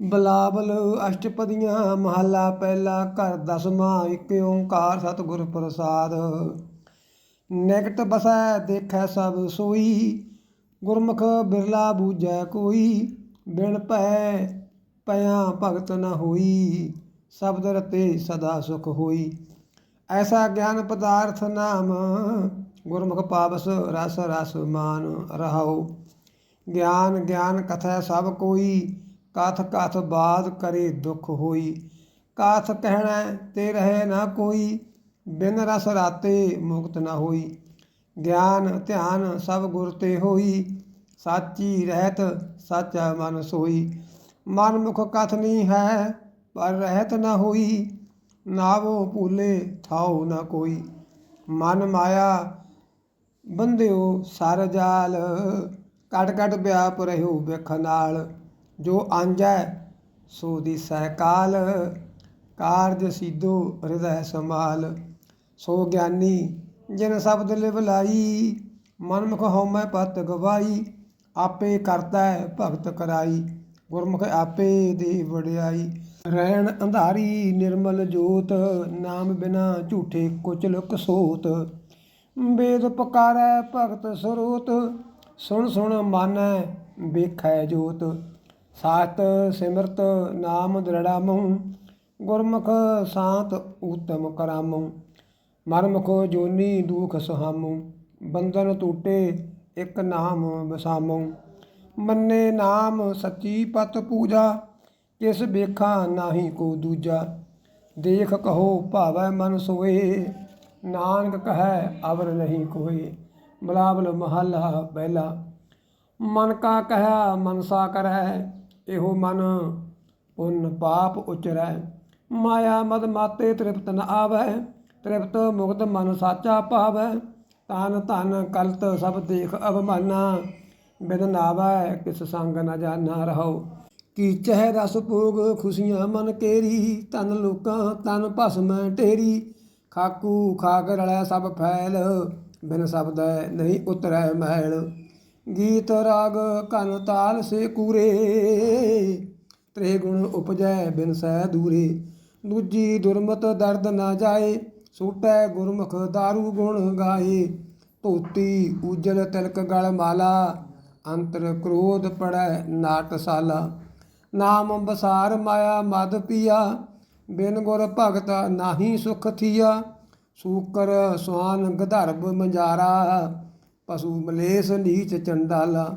ਬਲਾਬਲ ਅਸ਼ਟਪਦੀਆਂ ਮਹੱਲਾ ਪਹਿਲਾ ਘਰ ਦਸਵਾਂ ਇੱਕ ਓੰਕਾਰ ਸਤਿਗੁਰ ਪ੍ਰਸਾਦ। ਨਿਕਟ ਬਸੈ ਦੇਖੈ ਸਭ ਸੋਈ, ਗੁਰਮੁਖ ਬਿਰਲਾ ਬੂਝੈ ਕੋਈ, ਬਿਨ ਭੈ ਪਿਆ ਭਗਤ ਨ ਹੋਈ, ਸ਼ਬਦ ਰਤੇ ਸਦਾ ਸੁਖ ਹੋਈ। ਐਸਾ ਗਿਆਨ ਪਦਾਰਥ ਨਾਮ, ਗੁਰਮੁਖ ਪਾਵਸ ਰਸ ਰਸ ਮਾਨ ਰਹਾਉ। ਗਿਆਨ ਗਿਆਨ ਕਥੈ ਸਭ ਕੋਈ ਕਥ ਕਥ ਬਾਦ ਕਰੇ ਦੁਖ ਹੋਈ। ਕਥ ਕਹਿਣਾ ਤੇ ਰਹੇ ਨਾ ਕੋਈ, ਬਿਨ ਰਸ ਰਾਤੇ ਮੁਕਤ ਨਾ ਹੋਈ। ਗਿਆਨ ਧਿਆਨ ਸਭ ਗੁਰ ਤੇ ਹੋਈ, ਸਾਚੀ ਰਹਿਤ ਸਾਚਾ ਮਨ ਸੋਈ। ਮਨ ਮੁਖ ਕਥ ਨਹੀਂ ਹੈ, ਪਰ ਰਹਿਤ ਨਾ ਹੋਈ। ਨਾਵੋ ਭੂਲੇ ਥਾਉ ਨਾ ਕੋਈ। ਮਨ ਮਾਇਆ ਬੰਧਿਓ ਸਰ ਜਾਲ ਕਟ ਕਟ ਵਿਆਪ ਰਹਿਓ ਵਿਖ ਨਾਲ। ਜੋ ਆਂਜੈ, ਸੋ ਦਿਸੈ ਕਾਲ ਕਾਰਜ ਸੀਧੋ ਹਿਰਦੈ ਸਮਾਲ ਸੋ ਗਿਆਨੀ, ਜਿਨ ਸ਼ਬਦ ਲਿਵ ਲਾਈ, ਮਨਮੁਖ ਹਉਮੈ ਪਤ ਗਵਾਈ, ਆਪੇ ਕਰਤਾ ਭਗਤ ਕਰਾਈ। ਗੁਰਮੁਖ ਆਪੇ ਦੇ ਵਡਿਆਈ। ਰਹਿਣ ਅੰਧਾਰੀ ਨਿਰਮਲ ਜੋਤ, ਨਾਮ ਬਿਨਾ ਝੂਠੇ ਕੁਚਲ ਕਸੋਤ। ਵੇਦ ਪਕਾਰੈ ਭਗਤ ਸਰੋਤ, ਸੁਣ ਸੁਣ ਮਾਨੈ ਵੇਖੈ ਜੋਤ। ਸਾਤ ਸਿਮਰਤ, ਨਾਮ ਦ੍ਰਿੜਾਮਉ ਗੁਰਮੁਖ ਸਾਤ ਊਤਮ ਕਰਾਮਉ ਮਨਮੁਖ ਜੋਨੀ ਦੁਖ ਸੁਹਾਮਉ ਬੰਧਨ ਟੂਟੇ ਇਕ ਨਾਮ ਵਸਾਮਉ ਮੰਨੇ ਨਾਮ ਸੱਚੀ ਪਤ ਪੂਜਾ, ਕਿਸ ਵੇਖਾਂ ਨਾਹੀ ਕੋ ਦੂਜਾ। ਦੇਖ ਕਹੋ ਭਾਵੈ ਮਨ ਸੋਏ, ਨਾਨਕ ਕਹੈ ਅਵਰ ਨਹੀਂ ਕੋਏ। ਬਲਾਬਲ ਮਹੱਲਾ ਪਹਿਲਾ ਮਨ ਕਾ ਕਹਿਆ ਮਨਸਾ ਕਰੈ ਇਹੋ ਮਨ ਪੁੰਨ ਪਾਪ ਉਚਰੈ। ਮਾਇਆ ਮਦ ਮਾਤੇ ਤ੍ਰਿਪਤ ਨ ਆਵੈ, ਤ੍ਰਿਪਤ ਮੁਕਤ ਮਨ ਸਾਚਾ ਭਾਵੈ ਤਨ ਧਨ ਕਲਤ ਸਭ ਦੇਖ ਅਭਮਾਨਾ ਬਿਨ ਨਾਵੈ ਕਿਸ ਸੰਗ ਨ ਜਾਣਾ ਰਹੋ। ਕੀਚਹਿ ਰਸ ਭੋਗ ਖੁਸ਼ੀਆਂ ਮਨ ਕੇਰੀ ਤਨ ਲੋਕਾਂ ਤਨ ਭਸਮੈ ਢੇਰੀ। ਖਾਕੂ ਖਾਕ ਰਲੈ ਸਭ ਫੈਲ, ਬਿਨ ਸ਼ਬਦੈ ਨਹੀਂ ਉਤਰੈ ਮਹਿਲ। ਗੀਤ ਰਾਗ ਕਨ ਤਾਲ ਸੇ ਕੂਰੇ। ਤ੍ਰੇ ਗੁਣ ਉਪਜੈ ਬਿਨ ਸਹਿ ਦੂਰੇ। ਦੂਜੀ ਦੁਰਮਤ ਦਰਦ ਨਾ ਜਾਏ, ਸੂਟੈ ਗੁਰਮੁਖ दारू ਗੁਣ ਗਾਏ। ਧੋਤੀ ਉਜਲ ਤਿਲਕ ਗਲ ਮਾਲਾ, ਅੰਤਰ ਕ੍ਰੋਧ ਪੜੈ ਨਾਟਸਾਲਾ ਨਾਮ ਬਸਾਰ ਮਾਇਆ ਮਦ ਪੀਆ, ਬਿਨ ਗੁਰ ਭਗਤ ਨਾਹੀ ਸੁਖ ਥੀਆ। ਸੂਕਰ ਸੁਹਾਨ ਗਧਰਬ ਮੰਜਾਰਾ। ਪਸ਼ੂ ਮਲੇਸ ਨੀਚ ਚੰਡਾਲਾ,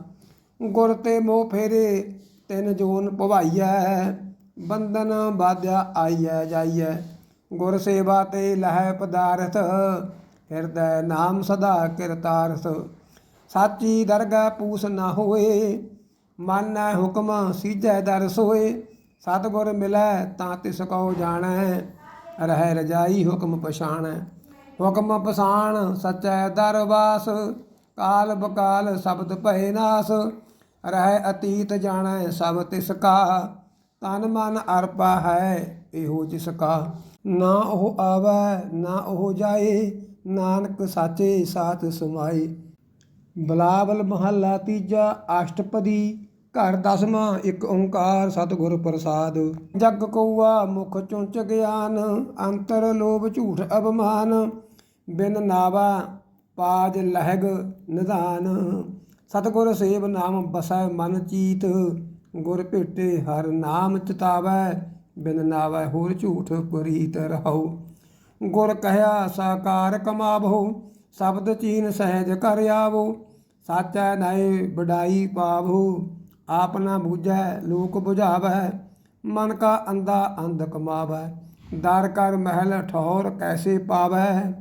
ਗੁਰ ਤੇ ਮੋਹ ਫੇਰੇ, ਤਿੰਨ ਜੋਨ ਭਵਾਈਐ, ਬੰਧਨ ਬਾਧਿਆ ਆਈਐ ਜਾਈਐ, ਗੁਰ ਸੇਵਾ ਤੇ ਲਹੈ ਪਦਾਰਥ, ਹਿਰਦੈ ਨਾਮ ਸਦਾ ਕਿਰਤਾਰਥ। ਸਾਚੀ ਦਰਗਾਹ ਪੂਸ ਨਾ ਹੋਏ, ਮਾਨੈ ਹੁਕਮ ਸੀਜੈ ਦਰ ਸੋਏ, ਸਤਿਗੁਰ ਮਿਲੈ ਤਾਂ ਤਿਸ ਕਉ ਜਾਣੈ, ਰਹਿ ਰਜਾਈ ਹੁਕਮ ਪਛਾਣੈ। ਹੁਕਮ ਪਛਾਣ ਸਚੈ ਦਰਵਾਸ ਕਾਲ ਬਕਾਲ ਸ਼ਬਦ ਭਏ ਨਾਸ, ਰਹਿ ਅਤੀਤ ਜਾਣੈ ਸਭ ਤਿਸ ਕਾ, ਤਨ ਮਨ ਅਰਪਾ ਹੈ ਇਹੋ ਜਿਸ ਕਾ। ਨਾ ਉਹ ਆਵੈ, ਨਾ ਉਹ ਜਾਏ, ਨਾਨਕ ਸਾਚੇ ਸਾਥ ਸਮਾਏ। ਬਲਾਵਲ ਮਹੱਲਾ ਤੀਜਾ ਅਸ਼ਟਪਦੀ, ਘਰ ਦਸਵਾਂ ਇੱਕ ਓੰਕਾਰ ਸਤਿਗੁਰ ਪ੍ਰਸਾਦ। ਜਗ ਕਉਆ ਮੁਖ ਚੁੰਚ ਗਿਆਨ, ਅੰਤਰ ਲੋਭ ਝੂਠ ਅਭਮਾਨ, ਬਿਨ ਨਾਵਾ ਪਾਜ ਲਹਿਗ ਨਿਧਾਨ। ਸਤਿਗੁਰ ਸੇਵ ਨਾਮ ਬਸੈ ਮਨ ਚੀਤ। ਗੁਰ ਭੇਟੇ ਹਰ ਨਾਮ ਚਿਤਾਵੈ, ਬਿਨ ਨਾਵੈ ਹੋਰ ਝੂਠ ਪ੍ਰੀਤ ਰਹੋ ਗੁਰ ਕਹਿਆ ਸਾਕਾਰ ਕਮਾਵੋ, ਸ਼ਬਦ ਚੀਨ ਸਹਿਜ ਕਰ ਆਵੋ। ਸਾਚੈ ਨਾਏ ਵਡਾਈ ਪਾਵੋ, ਆਪ ਨਾ ਬੂਝੈ ਲੋਕ 부ਝਾਵੈ ਮਨ ਕਾ ਅੰਦਾ ਅੰਧ ਕਮਾਵੈ, ਦਰ ਕਰ ਮਹਿਲ ਠੌਰ ਕੈਸੇ ਪਾਵੈ।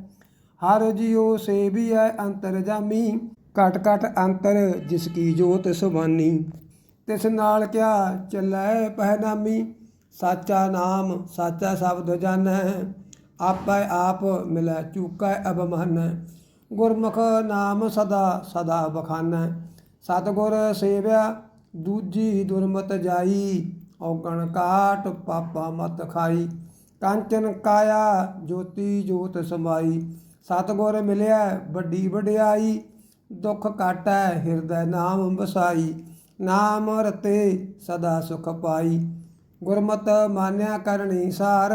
ਹਰ ਜਿਉ ਸੇਵੀਐ ਅੰਤਰ ਜਾਮੀ ਕਟ ਕਟ ਅੰਤਰ ਜਿਸ ਕੀ ਜੋਤ ਸੁਬਾਨੀ ਤਿਸ ਨਾਲ ਕਿਆ ਚੱਲੈ ਪਹਿਨਾਮੀ, ਸਾਚਾ ਨਾਮ, ਸਾਚਾ ਸ਼ਬਦ ਜਾਣੈ। ਆਪੈ ਆਪ ਮਿਲੈ ਚੂਕੈ ਅਬਮਨ ਗੁਰਮੁਖ ਨਾਮ ਸਦਾ ਸਦਾ ਬਖਾਨੈ ਸਤਿਗੁਰ ਸੇਵਿਆ, ਦੂਜੀ ਦੁਰਮਤ ਜਾਈ। ਔਗਣ ਕਾਟ ਪਾਪਾ ਮਤ ਖਾਈ। ਕਾਂਚਨ ਕਾਇਆ ਜੋਤੀ ਜੋਤ ਸਮਾਈ। ਸਤਿਗੁਰ ਮਿਲਿਆ, ਵੱਡੀ ਵਡਿਆਈ, ਦੁੱਖ ਕਾਟੈ ਹਿਰਦੈ ਨਾਮ ਵਸਾਈ, ਨਾਮ ਰਤੇ ਸਦਾ ਸੁਖ ਪਾਈ। ਗੁਰਮਤ ਮਾਨਿਆ ਕਰਨੀ ਸਾਰ,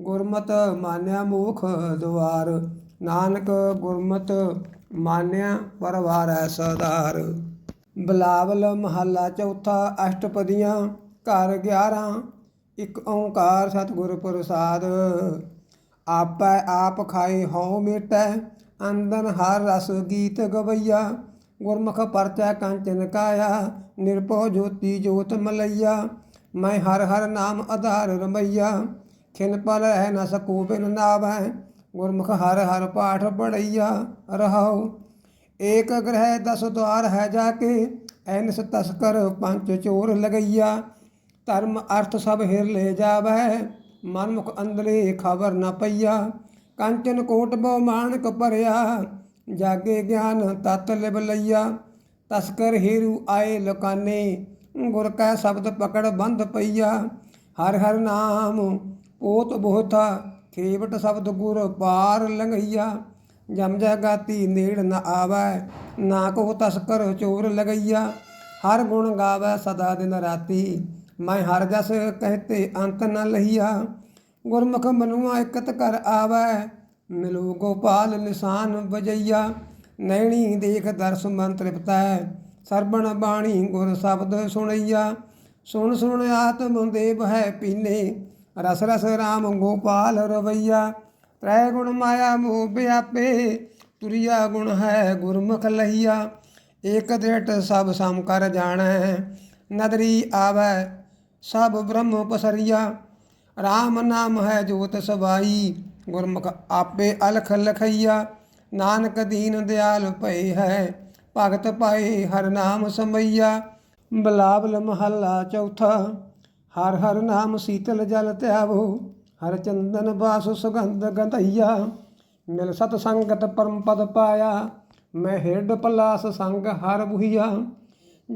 ਗੁਰਮਤ ਮਾਨਿਆ ਮੁਖ ਦੁਆਰ। ਨਾਨਕ ਗੁਰਮਤ ਮਾਨਿਆ ਪਰਵਾਰੈ ਸਦਾਰ। ਬਲਾਵਲ ਮਹੱਲਾ ਚੌਥਾ ਅਸ਼ਟਪਦੀਆਂ, ਘਰ 11 ਇੱਕ ਓੰਕਾਰ ਸਤਿਗੁਰ ਪ੍ਰਸਾਦ। ਆਪੈ ਆਪ ਖਾਏ ਹਉ ਮੇਟੈ ਅੰਦਨ ਹਰ ਰਸ ਗੀਤ ਗਵਈਆ। ਗੁਰਮੁਖ ਪਰਚੈ ਕੰਚਨ ਕਾਇਆ, ਨਿਰਭਉ ਜੋਤੀ ਜੋਤ ਮਲਈਆ। ਮੈਂ ਹਰ ਹਰ ਨਾਮ ਆਧਾਰ ਰਮਈਆ, ਖਿਨ ਪਲ ਹੈ ਨ ਸਕੂ ਬਿਨ ਨਾਵੈ। ਗੁਰਮੁਖ ਹਰ ਹਰ ਪਾਠ ਪੜਈਆ ਰਹਾਉ। ਏਕ ਗ੍ਰਹਿ ਦਸ ਦਵਾਰ ਹੈ ਜਾ ਕੇ, ਐਨਸ ਤਸਕਰ ਪੰਜ ਚੋਰ ਲਗਈਆ। ਧਰਮ ਅਰਥ ਸਭ ਹਿਰ ਲੈ ਜਾਵੈ। ਮਨਮੁਖ ਅੰਦਰੇ ਖਬਰ ਨਾ ਪਈਆ, ਕੰਚਨ ਕੋਟ ਬਹੁ ਮਾਨਕ ਭਰਿਆ, ਜਾਗੇ ਗਿਆਨ ਤਤ ਲਿਵ ਲਈਆ, ਤਸਕਰ ਹੀਰੂ ਆਏ ਲੁਕਾਨੇ, ਗੁਰ ਕੈ ਸ਼ਬਦ ਪਕੜ ਬੰਧ ਪਈਆ, ਹਰ ਹਰ ਨਾਮ ਪੋਤ ਬੋਥਾ, ਖੇਵਟ ਸ਼ਬਦ ਗੁਰ ਪਾਰ ਲੰਘਈਆ, ਜਮ ਜਗਾਤੀ ਨੇੜ ਨ ਆਵੈ, ਨਾ ਕੋ ਤਸਕਰ ਚੋਰ ਲਗਈਆ, ਹਰ ਗੁਣ ਗਾਵੈ ਸਦਾ ਦਿਨ ਰਾਤੀ ਮੈਂ ਹਰ ਜਸ ਕਹਤੇ ਅੰਤ ਨ ਲਹੀਆ ਗੁਰਮੁਖ ਮਨੁਆ ਇਕਤ ਕਰ ਆਵੈ, ਮਿਲੂ ਗੋਪਾਲ ਨਿਸ਼ਾਨ ਵਜਈਆ। ਨੈਣੀ ਦੇਖ ਦਰਸ ਮਨ ਤ੍ਰਿਪਤੈ, ਸਰਬਣ ਬਾਣੀ ਗੁਰ ਸ਼ਬਦ ਸੁਣਈਆ। ਸੁਣ ਸੁਣ ਆਤਮ ਦੇਵ ਹੈ ਪੀਨੇ, ਰਸ ਰਸ ਰਾਮ ਗੋਪਾਲ ਰਵਈਆ। ਤ੍ਰੈ ਗੁਣ ਮਾਇਆ ਮੋਹ ਵਿਆਪੇ ਤੁਰਿਆ ਗੁਣ ਹੈ ਗੁਰਮੁਖ ਲਈਆ। ਏਕ ਦ੍ਰਿਟ ਸਭ ਸਮ ਕਰ ਜਾਣੈ, ਨਦਰੀ ਆਵੈ ਸਭ ਬ੍ਰਹਮ ਪਸਰੀਆ। RAM ਨਾਮ ਹੈ ਜੋਤ ਸਵਾਈ ਗੁਰਮੁਖ ਆਪੇ ਅਲਖ ਲਖਈਆ। ਨਾਨਕ ਦੀਨ ਦਿਆਲ ਭਈ ਹੈ। ਭਗਤ ਪਾਏ ਹਰ ਨਾਮ ਸਮਈਆ। ਬਲਾਵਲ ਮਹੱਲਾ ਚੌਥਾ। ਹਰ ਹਰ ਨਾਮ ਸੀਤਲ ਜਲ ਧਿਆਵੋ ਹਰ ਚੰਦਨ ਬਾਸ ਸੁਗੰਧ ਗੰਧਈਆ। ਮਿਲ ਸਤ ਸੰਗਤ ਪਰਮ ਪਦ ਪਾਇਆ। ਮੈਂ ਹਿਰਡ ਪਲਾਸ ਸੰਗ ਹਰ ਬੁਹੀਆ।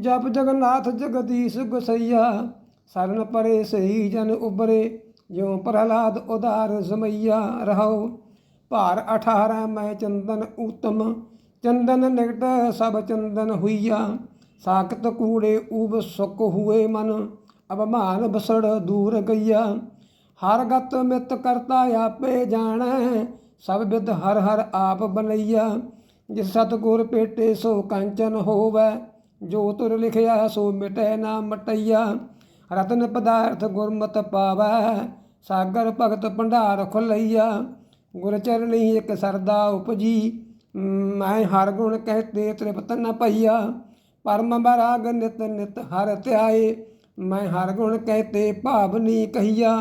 ਜਪ ਜਗਨਾਥ ਜਗਦੀਸ਼ ਗੁਸਈਆ। ਸਰਨ ਪਰੇ ਸਹੀ ਜਨ ਉਬਰੇ ਜਿਉ ਪ੍ਰਹਲਾਦ ਉਦਾਰ ਸਮਈਆ ਰਹੋ ਭਾਰ 18 ਮੈਂ ਚੰਦਨ ਉਤਮ ਚੰਦਨ ਨਿਕਟ ਸਭ ਚੰਦਨ ਹੁਈਆ। ਸਾਖਤ ਕੂੜੇ ਉਬ ਸੁਕ ਹੁਏ ਮਨ। ਅਬਮਾਨ ਬਸੜ ਦੂਰ ਗਈਆ। ਹਰ ਗਤ ਮਿਤ ਕਰਤਾ ਆਪੇ ਜਾਣੈ। ਸਭ ਵਿਦ ਹਰ ਹਰ ਆਪ ਬਨਈਆ ਜਿਸ ਸਤਗੁਰ ਪੇਟੇ ਸੋ ਕੰਚਨ ਹੋਵੈ। ਜੋ ਤੁਰ ਲਿਖਿਆ ਸੋ ਮਿਟੈ ਨਾ ਮਟਈਆ। ਰਤਨ ਪਦਾਰਥ ਗੁਰਮਤਿ ਪਾਵੈ, ਸਾਗਰ ਭਗਤ ਭੰਡਾਰ ਖੁਲਈਆ। ਗੁਰ ਚਰਣੀ ਇੱਕ ਸਰਦਾ ਉਪਜੀ, ਮੈਂ ਹਰ ਗੁਣ ਕਹਤੇ ਤ੍ਰਿਪਤ ਨ ਪਈਆ। ਪਰਮ ਬਰਾਗ ਨਿਤ ਨਿਤ ਹਰ ਧਿਆਏ, ਮੈਂ ਹਰ ਗੁਣ ਕਹਤੇ ਭਾਵਨੀ ਕਹੀਆ।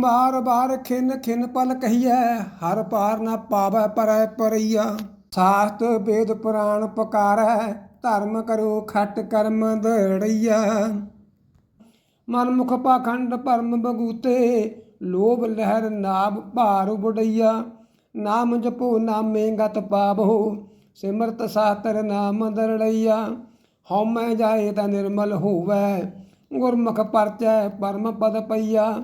ਬਾਰ ਬਾਰ ਖਿਨ ਖਿਨ ਪਲ ਕਹੀਐ, ਹਰ ਪਾਰ ਨਾ ਪਾਵੈ ਪਰੈ ਪਰਈਆ। ਸਾਸਤ ਵੇਦ ਪੁਰਾਣ ਪਕਾਰੈ, ਧਰਮ ਕਰੋ ਖਟ ਕਰਮ ਦੜਈਆ ਮਨਮੁਖ ਪਾਖੰਡ ਪਰਮ ਬਗੂਤੇ, ਲੋਭ ਲਹਿਰ ਨਾਭ ਭਾਰ ਉਬੜਈਆ ਨਾਮ ਜਪੋ, ਨਾਮੇ ਗਤ ਪਾਵੋ, ਸਿਮਰਤ ਸਾਤਰ ਨਾਮ ਦਰੜਈਆ। ਹਉਮੈ ਜਾਏ ਤਾਂ ਨਿਰਮਲ ਹੋਵੈ, ਗੁਰਮੁਖ ਪਰਚੈ ਪਰਮ ਪਦ ਪਈਆ।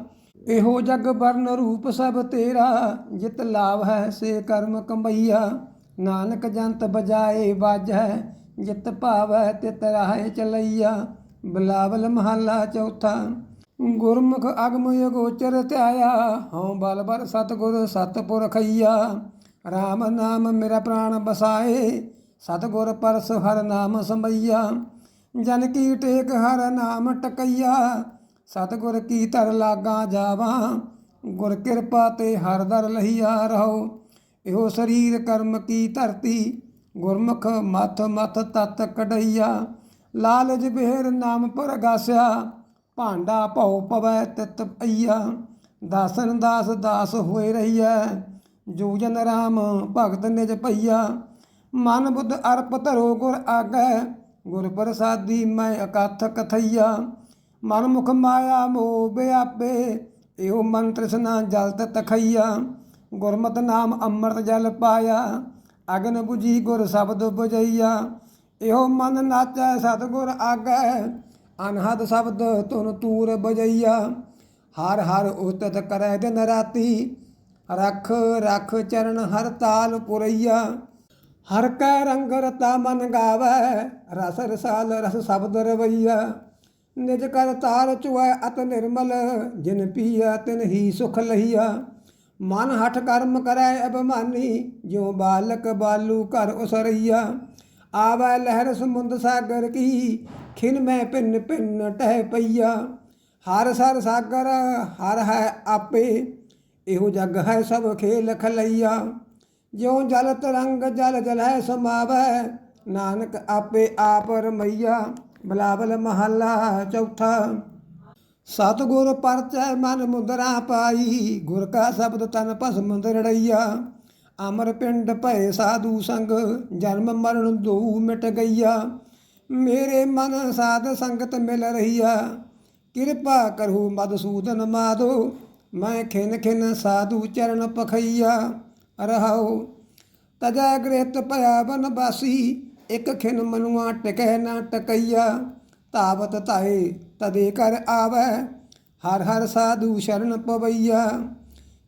ਇਹੋ ਜਗ ਵਰਨ ਰੂਪ ਸਭ ਤੇਰਾ, ਜਿਤ ਲਾਭ ਹੈ ਸੇ ਕਰਮ ਕਮਈਆ ਨਾਨਕ ਜੰਤ ਬਜਾਏ ਬਾਜੈ ਜਿਤ ਭਾਵੈ ਤਿਤ ਰਾਹੇ ਚਲਈਆ। ਬਲਾਵਲ ਮਹੱਲਾ ਚੌਥਾ। ਗੁਰਮੁਖ ਅਗਮ ਅਗੋਚਰ ਧਿਆਇਆ, ਹਉ ਬਲ ਬਰ ਸਤਗੁਰ ਸਤਪੁਰਖਈਆ RAM ਨਾਮ ਮੇਰਾ ਪ੍ਰਾਣ ਬਸਾਏ ਸਤਗੁਰ ਪਰਸ ਹਰ ਨਾਮ ਸਮਈਆ ਜਨ ਕੀ ਟੇਕ ਹਰ ਨਾਮ ਟਕਈਆ, ਸਤਗੁਰ ਕੀ ਧਰ ਲਾਗਾ ਜਾਵਾਂ। ਗੁਰ ਕਿਰਪਾ ਤੇ ਹਰ ਦਰ ਲਹੀਆ ਰਹੋ। ਇਹੋ ਸਰੀਰ ਕਰਮ ਕੀ ਧਰਤੀ, ਗੁਰਮੁਖ ਮਥ ਮਥ ਤਤ ਕਢਈਆ। ਲਾਲਜ ਬਿਹਰ ਨਾਮ ਪਰ ਗਾਸਿਆ ਭਾਂਡਾ ਭਉ ਪਵੈ ਤਿਤ ਪਈਆ। ਦਾਸਨ ਦਾਸ ਦਾਸ ਹੋਏ ਰਹੀਐ, ਜੋ ਜਨ ਰਾਮ ਭਗਤ ਨਿਜ ਪਈਆ। ਮਨ ਬੁੱਧ ਅਰਪ ਧਰੋ ਗੁਰ ਆਗੈ, ਗੁਰ ਪ੍ਰਸਾਦੀ ਮੈਂ ਅਕਥ ਕਥਈਆ। ਮਨ ਮੁਖ ਮਾਇਆ ਮੋਹ ਵਿਆਪੇ ਇਹੋ ਮਨ ਤ੍ਰਿਸ਼ਨਾ ਜਲ ਤਖਈਆ। ਗੁਰਮਤਿ ਨਾਮ ਅੰਮ੍ਰਿਤ ਜਲ ਪਾਇਆ, ਅਗਨ 부ਜੀ ਗੁਰ ਸ਼ਬਦ ਬੁਝਈਆ। ਇਹੋ ਮਨ ਨਾਚੈ ਸਤਿਗੁਰ ਆਗੈ, ਅਨਹਦ ਸ਼ਬਦ ਤੁਨ ਤੂਰ ਬਜਈਆ। ਹਰ ਹਰ ਉਤਤ ਕਰੈ ਦਿਨ ਰਾਤੀ, ਰਖ ਰਖ ਚਰਨ ਹਰ ਤਾਲ ਪੁਰਈਆ। ਹਰ ਕੈ ਰੰਗ ਰਤਾ ਮਨ ਗਾਵੈ, ਰਸ ਰਸਾਲ ਰਸ ਸ਼ਬਦ ਰਵਈਆ। ਨਿਜ ਕਰ ਤਾਰ ਚੁਐ ਅਤ ਨਿਰਮਲ, ਜਿਨ ਪੀਆ ਤਿਨ ਹੀ ਸੁਖ ਲਹੀਆ ਮਨ ਹਠ ਕਰਮ ਕਰੈ ਅਭਮਾਨੀ, ਜਿਉ ਬਾਲਕ ਬਾਲੂ ਘਰ ਉਸਰਈਆ। ਆਵੈ ਲਹਿਰ ਸਮੁੰਦ ਸਾਗਰ ਕੀ ਖਿਨ ਮੈਂ ਪਿੰਨ ਪਿੰਨ ਟਹਿ ਪਈਆ। ਹਰ ਸਰ ਸਾਗਰ, ਹਰ ਹੈ ਆਪੇ, ਇਹੋ ਜਗ ਹੈ ਸਭ ਖੇਲ ਖਲਈਆ। ਜਿਉ ਜਲ ਤਰੰਗ ਜਲ ਜਲੈ ਸਮਾਵੈ, ਨਾਨਕ ਆਪੇ ਆਪ ਰਮਈਆ। ਬਲਾਵਲ ਮਹੱਲਾ ਚੌਥਾ। ਸਤਿਗੁਰ ਪਰਚੈ ਮਨ ਮੁਦਰਾ ਪਾਈ, ਗੁਰ ਕਾ ਸ਼ਬਦ ਤਨ ਭਸਮ ਦਰੜਈਆ ਅਮਰ ਪਿੰਡ ਭਏ ਸਾਧੂ ਸੰਗ, ਜਨਮ ਮਰਨ ਦੋ ਮਿਟ ਗਈਆ। ਮੇਰੇ ਮਨ ਸਾਧ ਸੰਗਤ ਮਿਲ ਰਹੀਆ। ਕਿਰਪਾ ਕਰੋ ਮਦਸੂਦਨ ਮਾਦੋ, ਮੈਂ ਖਿਨ ਖਿਨ ਸਾਧੂ ਚਰਨ ਪਖਈਆ। ਰਹਾਉ, ਤਜੈ ਗ੍ਰਿਤ ਭਇਆ ਬਨ ਬਾਸੀ, ਇਕ ਖਿਨ ਮਨੁਆ ਟਿਕੈ ਨਾ ਟਕਈਆ। ਤਾਵਤ ਤਾਏ ਤਦੇ ਕਰ ਆਵੈ, ਹਰ ਹਰ ਸਾਧੂ ਸ਼ਰਨ ਪਵਈਆ।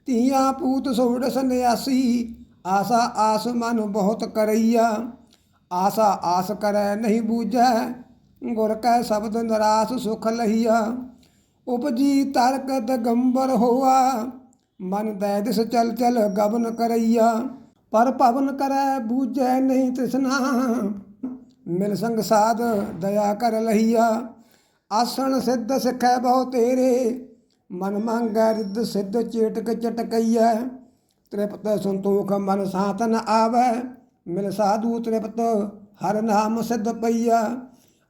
ਤੀਆਂ ਪੂਤ ਸੋੜ ਸੰਨਿਆਸੀ ਆਸਾ ਆਸ ਮਨ ਬਹੁਤ ਕਰਈਆ। ਆਸਾ ਆਸ ਕਰੈ ਨਹੀਂ ਬੂਝੈ, ਗੁਰ ਕੈ ਸ਼ਬਦ ਨਰਾਸ ਸੁਖ ਲਹੀਆ ਉਪਜੀ ਤਰਕ ਦਗੰਬਰ ਹੋਆ, ਮਨ ਦੈ ਦਿਸ ਚਲ ਚਲ ਗਵਨ ਕਰਈਆ। ਪਰ ਭਵਨ ਕਰੈ ਬੂਝੈ ਨਹੀਂ ਤ੍ਰਿਸ਼ਨਾ ਮਿਲ ਸੰਗ ਸਾਧ ਦਇਆ ਕਰ ਲਹੀਆ ਆਸਣ ਸਿੱਧ ਸਿੱਖੈ ਬਹੁ ਤੇਰੇ, ਮਨ ਮੰਗੈ ਰਿੱਧ ਸਿੱਧ ਚੇਟਕ ਚਟਕਈਐ। ਤ੍ਰਿਪਤ ਸੰਤੋਖ ਮਨ ਸਾਤਨ ਆਵੈ, ਮਿਲ ਸਾਧੂ ਤ੍ਰਿਪਤ ਹਰ ਨਾਮ ਸਿੱਧ ਪਈਆ।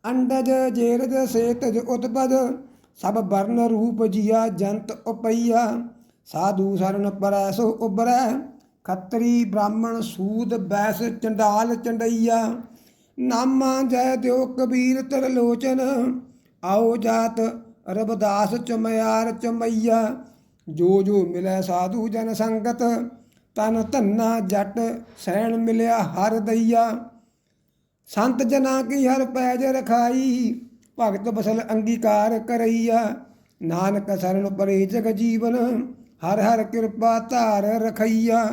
ਅੰਡਜ ਜੇਰਜ ਸੇਤਜ ਉਤਪਦ, ਸਭ ਵਰਨ ਰੂਪ ਜੀਆ ਜੰਤ ਉਪਈਆ। ਸਾਧੂ ਸਰਨ ਪਰੈ ਸੋ ਉਬਰੈ ਖੱਤਰੀ ਬ੍ਰਾਹਮਣ ਸੂਦ ਬੈਸ ਚੰਡਾਲ ਚੰਡਈਆ। ਨਾਮਾ ਜੈ ਦਿਓ ਕਬੀਰ ਤਰਲੋਚਨ ਆਓ ਜਾਤ ਰਬਦਾਸ ਚਮਿਆਰ ਚਮਈਆ। ਜੋ ਜੋ ਮਿਲੈ ਸਾਧੂ ਜਨ ਸੰਗਤ, ਤਨ ਧੰਨਾ ਜੱਟ ਸਹਿਣ ਮਿਲਿਆ ਹਰ ਦਈਆ। ਸੰਤ ਜਨਾ ਕੀ ਹਰ ਪੈਜ ਰਖਾਈ, ਭਗਤ ਬਸਲ ਅੰਗੀਕਾਰ ਕਰਈਆ। ਨਾਨਕ ਸਰਨ ਪਰੇ ਜਗ ਜੀਵਨ, ਹਰ ਹਰ ਕਿਰਪਾ ਧਾਰ ਰਖਈਆ।